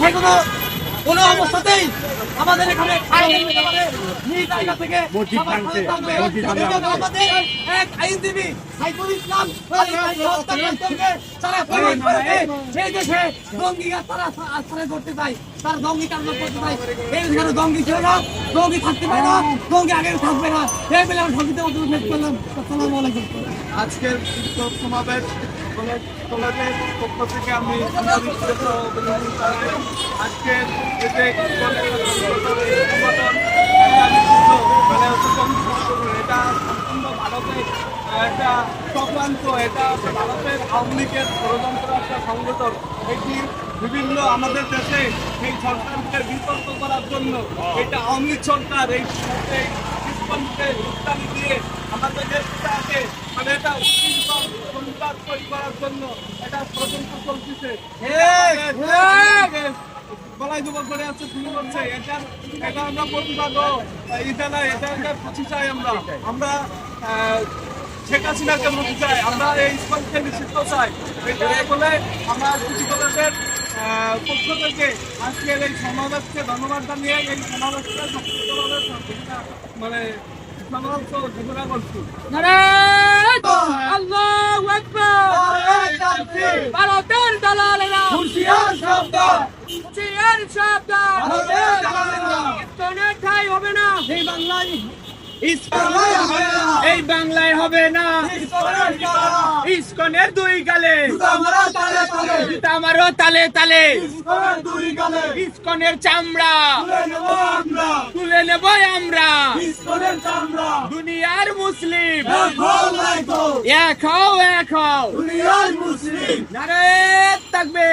যে কোনো অবস্থাতেই আমাদের এখানে জায়গা থেকে এক আইনজীবী সাইফুল ইসলাম তারা প্রমাণ করেছে সেই দেশে জঙ্গিরা তারা আশ্রয় করতে চায়। তারা জঙ্গি কাণ্ড করতে চায়। এই জঙ্গি ছিল না জঙ্গি থাকতে পারে না জঙ্গি আগে থাকবে না। এই বলে আমি সঙ্গীতের মধ্যে শেষ করলাম আসসালামু আলাইকুম। আজকের বিক্ষোভ সমাবেশ পক্ষ থেকে আমি আজকের মানে হচ্ছে এটা সম্পূর্ণ ভারতের একটা চক্রান্ত, এটা ভারতের আওয়ামী লীগের একটা সংগঠন। এটি বিভিন্ন আমাদের দেশে এই সরকারকে বিতর্ক করার জন্য এটা আওয়ামী সরকার এই দিয়ে আমাদের দেশটাকে মানে এটা সংবাদ তৈরি করার জন্য এটা ষড়যন্ত্র চলতেছে। গলায় যুবক করে আছে শুরু করছে। এটা এটা আমরা প্রতিবাদ এটা না এটা একটা ফাঁসি চাই আমরা। আমরা শেখ হাসিনাকে মুক্তি চাই। আমরা এই ইসলামকে নিষিদ্ধ চাই। এটা বলে আমরা কৃষি পক্ষ থেকে আজকের এই সমাবেশকে ধন্যবাদ জানিয়ে এই সমাবেশকে মানে সমাবেশ ঘোষণা করছি। আল্লাহু ভারতের দালালেরা! হুঁশিয়ার শব্দ! হুঁশিয়ার সাবধান ভারতের দালালেরা! ইস্তনের ঠাই হবে না! এই বাংলায় হবে না। এই বাংলায় হবে না! ইসলামের দুই গালে! আমারও তালে তালে। ইসকনের চামড়া। তুলে নেব আমরা। দুনিয়ার মুসলিম। এক হও এক হও। মুসলিম। নারে থাকবে